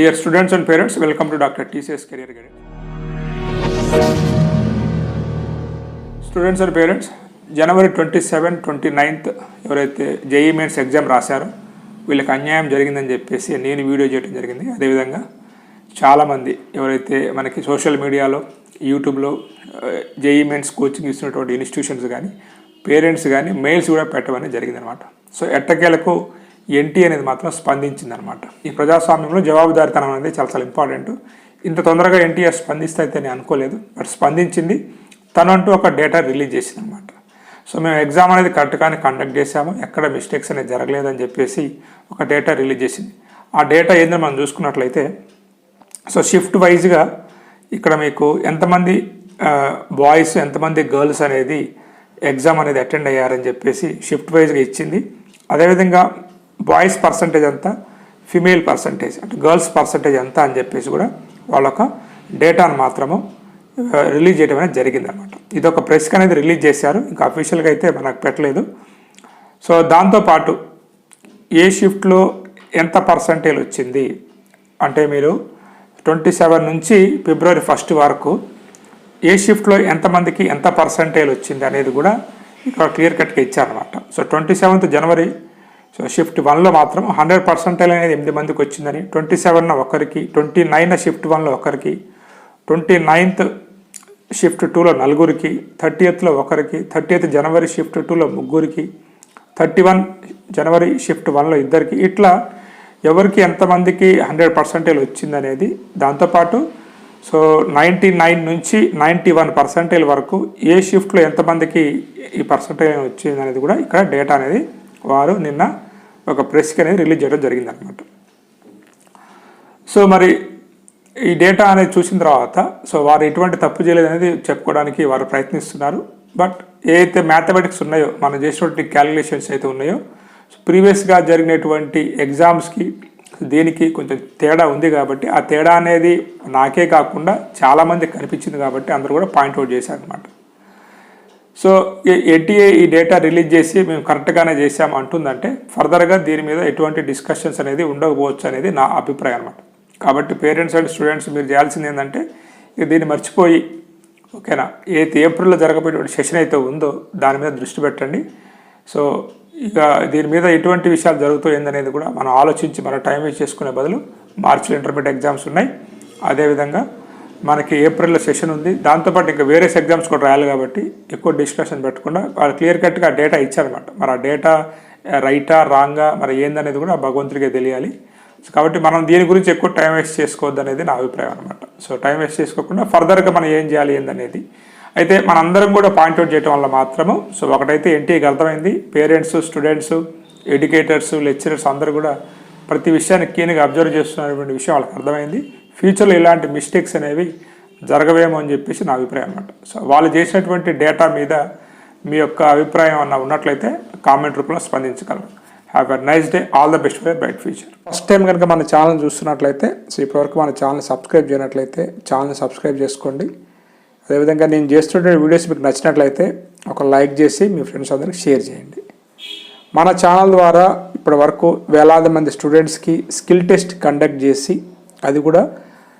Dear students and parents welcome to doctor TCS career Guidance. Students and parents January twenty seven twenty ninth ఎవరైతే JEE mains exam రాశారో వీళ్ళకి అన్యాయం జరిగిందని చెప్పేసి నేను వీడియో చేయడం జరిగింది అదేవిధంగా చాలామంది ఎవరైతే మనకి సోషల్ మీడియాలో యూట్యూబ్లో జేఈ మెయిన్స్ కోచింగ్ ఇస్తున్నటువంటి ఇన్స్టిట్యూషన్స్ కానీ పేరెంట్స్ కానీ మెయిల్స్ కూడా పెట్టమని జరిగిందనమాట సో ఎట్టకేలకు ఎన్టీ అనేది మాత్రం స్పందించిందనమాట. ఈ ప్రజాస్వామ్యంలో జవాబుదారితనం అనేది చాలా చాలా ఇంపార్టెంట్ ఇంత తొందరగా ఎన్టీఆర్ స్పందిస్తే అయితే నేను అనుకోలేదు. బట్ స్పందించింది. తనంటూ ఒక డేటా రిలీజ్ చేసింది అనమాట సో మేము ఎగ్జామ్ అనేది కరెక్ట్గానే కండక్ట్ చేసాము ఎక్కడ మిస్టేక్స్ అనేది జరగలేదని చెప్పేసి ఒక డేటా రిలీజ్ చేసింది. ఆ డేటా ఏందో మనం చూసుకున్నట్లయితే సో షిఫ్ట్ వైజ్గా ఇక్కడ మీకు ఎంతమంది బాయ్స్ ఎంతమంది గర్ల్స్ అనేది ఎగ్జామ్ అనేది అటెండ్ అయ్యారని చెప్పేసి షిఫ్ట్ వైజ్గా ఇచ్చింది. అదేవిధంగా బాయ్స్ పర్సంటేజ్ ఎంత? ఫిమేల్ పర్సంటేజ్ అంటే గర్ల్స్ పర్సంటేజ్ ఎంత అని చెప్పేసి కూడా వాళ్ళొక డేటాను మాత్రము రిలీజ్ చేయడం అనేది జరిగిందనమాట. ఇది ఒక ప్రెస్కి అనేది రిలీజ్ చేశారు. ఇంకా అఫీషియల్గా అయితే మనకు పెట్టలేదు. సో దాంతోపాటు ఏ షిఫ్ట్లో ఎంత పర్సంటేజ్ వచ్చింది? అంటే మీరు ట్వంటీ సెవెన్ నుంచి ఫిబ్రవరి ఫస్ట్ వరకు ఏ షిఫ్ట్లో ఎంతమందికి ఎంత పర్సంటేజ్ వచ్చింది అనేది కూడా ఇక్కడ క్లియర్ కట్గా ఇచ్చారనమాట. So twenty seventh January so shift వన్లో మాత్రం హండ్రెడ్ పర్సెంటేజ్ అనేది ఎనిమిది మందికి వచ్చిందని ట్వంటీ సెవెన్ ఒకరికి ట్వంటీ నైన్ షిఫ్ట్ వన్లో ఒకరికి ట్వంటీ నైన్త్ షిఫ్ట్ టూలో నలుగురికి థర్టీయత్లో ఒకరికి థర్టీయత్ జనవరి షిఫ్ట్ టూలో ముగ్గురికి థర్టీ వన్ జనవరి షిఫ్ట్ వన్లో ఇద్దరికి ఇట్లా ఎవరికి ఎంతమందికి హండ్రెడ్ పర్సెంటేజ్ వచ్చిందనేది దాంతోపాటు సో నైంటీ నైన్ నుంచి నైంటీ వన్ పర్సెంటేజ్ వరకు ఏ షిఫ్ట్లో ఎంతమందికి ఈ పర్సెంటేజ్ వచ్చిందనేది కూడా ఇక్కడ డేటా అనేది వారు నిన్న ఒక ప్రెస్కి అనేది రిలీజ్ చేయడం జరిగిందనమాట సో మరి ఈ డేటా అనేది చూసిన తర్వాత సో వారు ఎటువంటి తప్పు చేయలేదు అనేది చెప్పుకోవడానికి వారు ప్రయత్నిస్తున్నారు. బట్ ఏదైతే మ్యాథమెటిక్స్ ఉన్నాయో మనం చేసినటువంటి క్యాలిక్యులేషన్స్ అయితే ఉన్నాయో ప్రీవియస్గా జరిగినటువంటి ఎగ్జామ్స్కి దీనికి కొంచెం తేడా ఉంది కాబట్టి ఆ తేడా అనేది నాకే కాకుండా చాలామంది కనిపించింది కాబట్టి అందరూ కూడా పాయింట్అవుట్ చేశారనమాట సో ఎన్టీఏ ఈ డేటా రిలీజ్ చేసి మేము కరెక్ట్గానే చేసాము అంటుందంటే ఫర్దర్గా దీని మీద ఎటువంటి డిస్కషన్స్ అనేది ఉండకపోవచ్చు అనేది నా అభిప్రాయం అనమాట కాబట్టి పేరెంట్స్ అండ్ స్టూడెంట్స్ మీరు చేయాల్సింది ఏంటంటే ఇక దీన్ని మర్చిపోయి ఓకేనా? ఏదైతే ఏప్రిల్లో జరగబోయేటువంటి సెషన్ అయితే ఉందో దాని మీద దృష్టి పెట్టండి. సో ఇక దీని మీద ఎటువంటి విషయాలు జరుగుతాయి కూడా మనం ఆలోచించి మన టైం వేస్ట్ చేసుకునే బదులు మార్చిలో ఇంటర్మీడియట్ ఎగ్జామ్స్ ఉన్నాయి. అదేవిధంగా మనకి ఏప్రిల్లో సెషన్ ఉంది. దాంతోపాటు ఇంకా వేరే ఎగ్జామ్స్ కూడా రాయాలి కాబట్టి ఎక్కువ డిస్కషన్ పెట్టకుండా వాళ్ళు క్లియర్ కట్గా ఆ డేటా ఇచ్చారనమాట మరి ఆ డేటా రైటా రాంగా మరి ఏందనేది కూడా భగవంతుడికే తెలియాలి. సో కాబట్టి మనం దీని గురించి ఎక్కువ టైం వేస్ట్ చేసుకోవద్దు అనేది నా అభిప్రాయం అనమాట సో టైం వేస్ట్ చేసుకోకుండా ఫర్దర్గా మనం ఏం చేయాలి ఏందనేది. అయితే మనందరం కూడా పాయింట్అవుట్ చేయడం వల్ల మాత్రము సో ఒకటైతే ఎన్టీఏకి అర్థమైంది. పేరెంట్స్ స్టూడెంట్స్ ఎడ్యుకేటర్స్ లెక్చరర్స్ అందరూ కూడా ప్రతి విషయాన్ని కీన్గా అబ్జర్వ్ చేస్తున్నటువంటి విషయం వాళ్ళకి అర్థమైంది. ఫ్యూచర్లో ఇలాంటి మిస్టేక్స్ అనేవి జరగవేమో అని చెప్పేసి నా అభిప్రాయం అనమాట సో వాళ్ళు చేసినటువంటి డేటా మీద మీ యొక్క అభిప్రాయం అన్న ఉన్నట్లయితే కామెంట్ రూపంలో స్పందించగలరు have a nice day all the best for bright future first time కనుక మన ఛానల్ చూస్తున్నట్లయితే సో ఇప్పటివరకు మన ఛానల్ సబ్స్క్రైబ్ చేయనట్లయితే ఛానల్ సబ్స్క్రైబ్ చేసుకోండి. అదేవిధంగా నేను చేస్తున్న వీడియోస్ మీకు నచ్చినట్లయితే ఒక లైక్ చేసి మీ ఫ్రెండ్స్ అందరికి షేర్ చేయండి. మన ఛానల్ ద్వారా ఇప్పటి వరకు వేలాది మంది స్టూడెంట్స్కి స్కిల్ టెస్ట్ కండక్ట్ చేసి అది కూడా